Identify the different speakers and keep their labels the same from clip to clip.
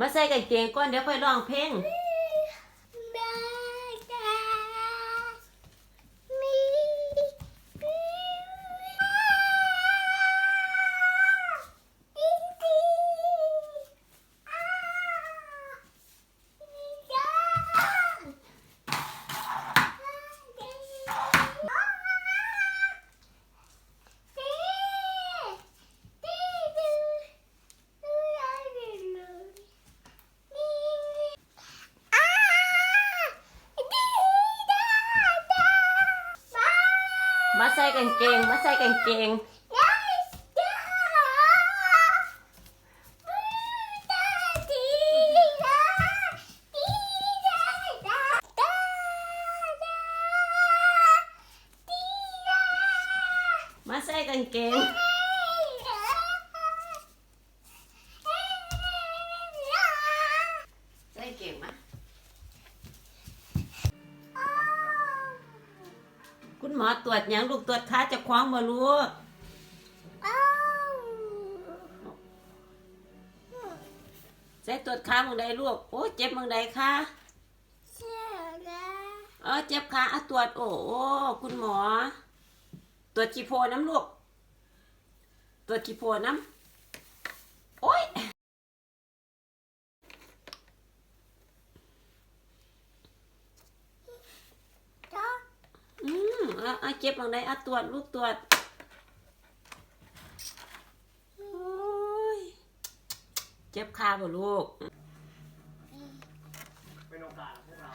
Speaker 1: มาใส่กางเกงก่อนเดี๋ยวค่อยร้องเพลง มาใส่กางเกง มาใส่กางเกง มาใส่กางเกง คุณหมอตรวจยังลูกตรวจขาจะคว้างบ่รู้ใส่ตรวจขาเมืองใดลูก โอ้เจ็บเมืองใดคะเจ็บนะเออเจ็บขาอะตรวจโอ้โอคุณหมอ ตรวจจีโพน้ำลูก ตรวจจีโพน้ำโอ้ย อืมอะอะเจ็บตรงไหนอะตรวจลูกตรวจโอ้ยเจ็บขาบ่ลูก
Speaker 2: เป็นโอกาสของพวกเรา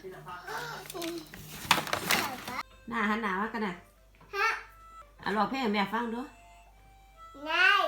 Speaker 2: ที่จะพา
Speaker 1: หน้าหันหน้าว่ากันนะอะรองเพลงให้แม่ฟังด้วย
Speaker 3: นาย